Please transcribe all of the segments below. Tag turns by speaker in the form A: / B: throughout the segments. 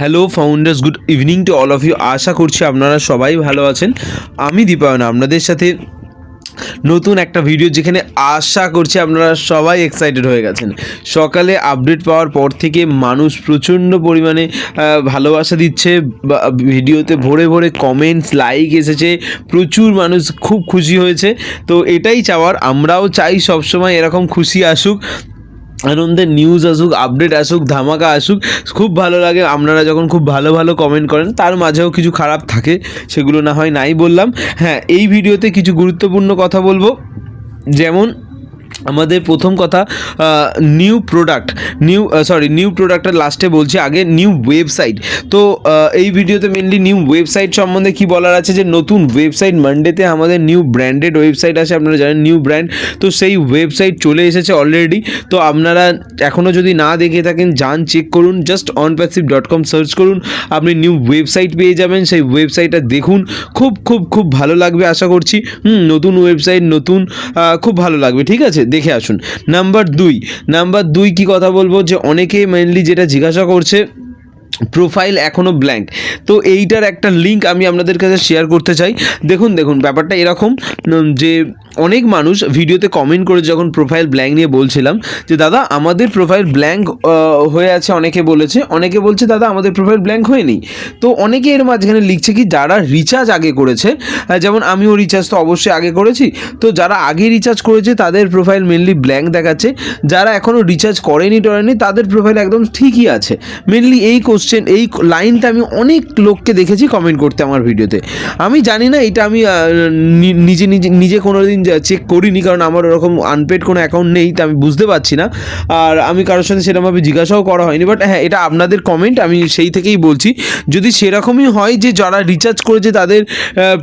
A: Hello founders good evening to all of you আশা করছি আপনারা সবাই ভালো আছেন। আমি দীপায়ন, আপনাদের সাথে নতুন একটা ভিডিও যেখানে আশা করছি আপনারা সবাই এক্সাইটেড হয়ে গেছেন। সকালে আপডেট পাওয়ার পর থেকে মানুষ প্রচণ্ড পরিমাণে ভালোবাসা দিচ্ছে ভিডিওতে ভরে ভরে কমেন্টস লাইক এসেছে, প্রচুর মানুষ খুব খুশি হয়েছে। তো এটাই চাওয়ার, আমরাও চাই সবসময় এরকম খুশি আসুক। আনন্দের নিউজ আসুক আপডেট আসুক, ধামাকা আসুক, খুব ভালো লাগে। আপনারা যখন খুব ভালো ভালো কমেন্ট করেন, তার মাঝেও কিছু খারাপ থাকে, সেগুলো না হয় নাই বললাম। হ্যাঁ এই ভিডিওতে কিছু গুরুত্বপূর্ণ কথা বলব। যেমন আমাদের প্রথম কথা new product new sorry new প্রোডাক্টের লাস্টে বলছি আগে নিউ ওয়েবসাইট তো এই ভিডিওতে মেনলি নিউ ওয়েবসাইট সম্বন্ধে কি বলার আছে যে নতুন ওয়েবসাইট মানডেতে আমাদের নিউ ব্র্যান্ডেড ওয়েবসাইট আছে, আপনারা জানেন নিউ ব্র্যান্ড তো সেই ওয়েবসাইট চলে এসেছে অলরেডি তো আপনারা এখনও যদি না দেখে থাকেন, যান চেক করুন just on passive dot com search করুন, আপনি নিউ ওয়েবসাইট পেয়ে যাবেন, সেই ওয়েবসাইটটা দেখুন। খুব খুব খুব ভালো লাগবে, আশা করছি। নতুন ওয়েবসাইট নতুন খুব ভালো লাগবে, ঠিক আছে? দেখে আসুন। নাম্বার দুই। নাম্বার দুই কি কথা বলব? যে অনেকে মেনলি যেটা জিজ্ঞাসা করছে প্রোফাইল এখনও ব্ল্যাঙ্ক তো এইটার একটা লিঙ্ক আমি আপনাদের কাছে শেয়ার করতে চাই। দেখুন দেখুন, ব্যাপারটা এরকম যে অনেক মানুষ ভিডিওতে কমেন্ট করে যখন প্রোফাইল ব্ল্যাঙ্ক নিয়ে বলছিলাম যে, দাদা, আমাদের প্রোফাইল ব্ল্যাঙ্ক হয়ে আছে। অনেকে বলেছে, অনেকে বলছে, দাদা, আমাদের প্রোফাইল ব্ল্যাঙ্ক হয়নি। তো অনেকে এর মাঝখানে লিখছে কি, যারা রিচার্জ আগে করেছে যেমন আমিও রিচার্জ তো অবশ্যই আগে করেছি। তো যারা আগে রিচার্জ করেছে, তাদের প্রোফাইল মেনলি ব্ল্যাঙ্ক দেখাচ্ছে। যারা এখনও রিচার্জ করেনি, টরেনি, তাদের প্রোফাইল একদম ঠিকই আছে। মেনলি এই কোশ্চেন এই লাইনটা আমি অনেক লোককে দেখেছি কমেন্ট করতে আমার ভিডিওতে। আমি জানি না, এটা আমি নিজে নিজে নিজে কোনো দিন চেক করিনি, কারণ আমার ওরকম আনপেড কোনো অ্যাকাউন্ট নেই, তা আমি বুঝতে পারছি না। আর আমি কারোর সাথে সেরকমভাবে জিজ্ঞাসাও করা হয়নি বাট হ্যাঁ এটা আপনাদের কমেন্ট আমি সেই থেকেই বলছি। যদি সেরকমই হয় যে যারা রিচার্জ করেছে, তাদের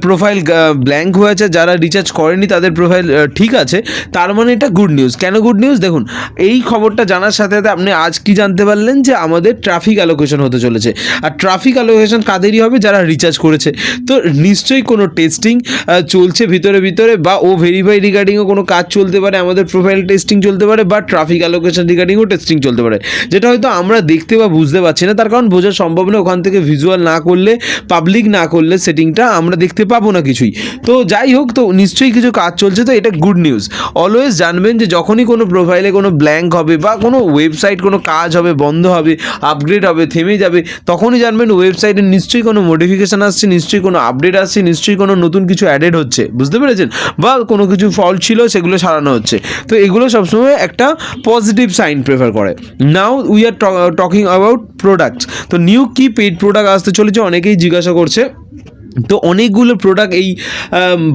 A: প্রোফাইল ব্ল্যাঙ্ক হয়ে আছে, যারা রিচার্জ করেনি, তাদের প্রোফাইল ঠিক আছে, তার মানে এটা গুড নিউজ কেন গুড নিউজ দেখুন, এই খবরটা জানার সাথে সাথে আপনি আজ কি জানতে পারলেন যে আমাদের ট্রাফিক অ্যালোকেশন হতে চলেছে। আর ট্রাফিক অ্যালোকেশন কাদেরই হবে? যারা রিচার্জ করেছে। তো নিশ্চয়ই কোনো টেস্টিং চলছে ভিতরে ভিতরে বা ও ভেরিফাই রিগার্ডিংও কোনো কাজ চলতে পারে, আমাদের প্রোফাইল টেস্টিং চলতে পারে বা ট্রাফিক অ্যালোকেশন রিগার্ডিংও টেস্টিং চলতে পারে। যেটা হয়তো আমরা দেখতে বা বুঝতে পারছি না, তার কারণ বোঝা সম্ভব না ওখান থেকে ভিজুয়াল না করলে পাবলিক না করলে সেটিংটা আমরা দেখতে পাবো না কিছুই। তো যাই হোক, তো নিশ্চয়ই কিছু কাজ চলছে, তো এটা গুড নিউজ অলওয়েজ জানবেন যে যখনই কোনো প্রোফাইলে কোনো ব্ল্যাঙ্ক হবে বা কোনো ওয়েবসাইট কোনো কাজ হবে, বন্ধ হবে আপগ্রেড হবে, থেমে যাবে, তখনই জানবেন ওয়েবসাইটে নিশ্চয়ই কোনো মডিফিকেশান আসছে, নিশ্চয়ই কোনো আপডেট আসছে, নিশ্চয়ই কোনো নতুন কিছু অ্যাডেড হচ্ছে। বুঝতে পেরেছেন? বা কোনো কিছু ফল ছিল, সেগুলো সারানো হচ্ছে। তো এগুলো সবসময় একটা পজিটিভ সাইন প্রেফার করে। Now we are talking about products তো নিউ কি পেড প্রোডাক্ট আসতে চলেছে, অনেকেই জিজ্ঞাসা করছে। তো অনেকগুলো প্রোডাক্ট এই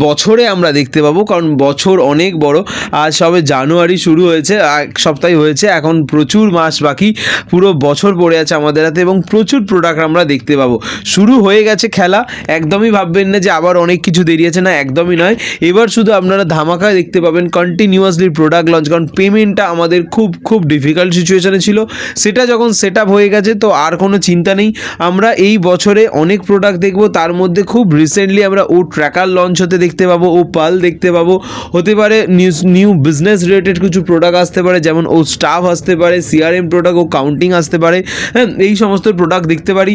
A: বছরে আমরা দেখতে পাবো, কারণ বছর অনেক বড়। আজ সবে জানুয়ারি শুরু হয়েছে, এক সপ্তাহ হয়েছে, এখন প্রচুর মাস বাকি, পুরো বছর পড়ে আছে আমাদের হাতে এবং প্রচুর প্রোডাক্ট আমরা দেখতে পাবো। শুরু হয়ে গেছে খেলা, একদমই ভাববেন না যে আবার অনেক কিছু দেরি আছে, না, একদমই নয়। এবার শুধু আপনারা ধামাকায় দেখতে পাবেন কন্টিনিউয়াসলি প্রোডাক্ট লঞ্চ কারণ পেমেন্টটা আমাদের খুব খুব ডিফিকাল্ট সিচুয়েশানে ছিল। সেটা যখন সেট হয়ে গেছে, তো আর কোনো চিন্তা নেই। আমরা এই বছরে অনেক প্রোডাক্ট দেখব, তার মধ্যে খুব রিসেন্টলি আমরা ও ট্র্যাকার লঞ্চ হতে দেখতে পাবো, ও পাল দেখতে পাবো। হতে পারে নিউজ নিউ বিজনেস রিলেটেড কিছু প্রোডাক্ট আসতে পারে, যেমন ও স্টাফ আসতে পারে সিআরএম প্রোডাক্ট ও কাউন্টিং আসতে পারে। হ্যাঁ এই সমস্ত প্রোডাক্ট দেখতে পারি।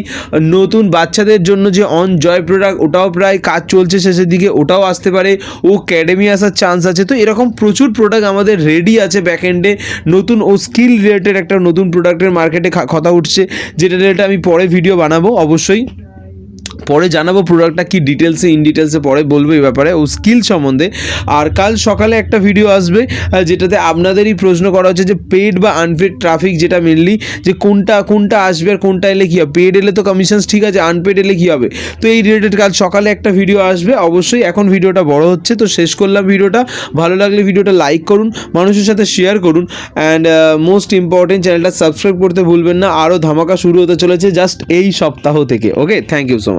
A: নতুন বাচ্চাদের জন্য যে অন জয় প্রোডাক্ট ওটাও প্রায় কাজ চলছে শেষের দিকে, ওটাও আসতে পারে। ও ক্যাডেমি আসার চান্স আছে। তো এরকম প্রচুর প্রোডাক্ট আমাদের রেডি আছে ব্যাকএন্ডে নতুন ও স্কিল রিলেটেড একটা নতুন প্রোডাক্টের মার্কেটে কথা উঠছে, যেটা রিলেটেড আমি পরে ভিডিও বানাবো, অবশ্যই। পরে জানাব প্রোডাক্টটা কি ডিটেলসে ইন ডিটেলসে পরে বলব এই ব্যাপারে। ও স্কিল সম্বন্ধে। আর কাল সকালে একটা ভিডিও আসবে যেটাতে আপনাদেরই প্রশ্ন করা হচ্ছে যে পেড বা আনপেড ট্রাফিক যেটা মেনলি যে কোনটা কোনটা আসবে আর কোনটা এলে কী হবে? পেড এলে তো কমিশনস ঠিক আছে আনপেড এলে কী হবে? তো এই রিলেটেড কাল সকালে একটা ভিডিও আসবে। অবশ্যই এখন ভিডিওটা বড় হচ্ছে, তো শেষ করলাম ভিডিওটা ভালো লাগলে ভিডিওটা লাইক করুন, মানুষের সাথে শেয়ার করুন অ্যান্ড মোস্ট ইম্পর্টেন্ট চ্যানেলটা সাবস্ক্রাইব করতে ভুলবেন না। আরও ধামাকা শুরু হতে চলেছে জাস্ট এই সপ্তাহ থেকে। Okay thank you so much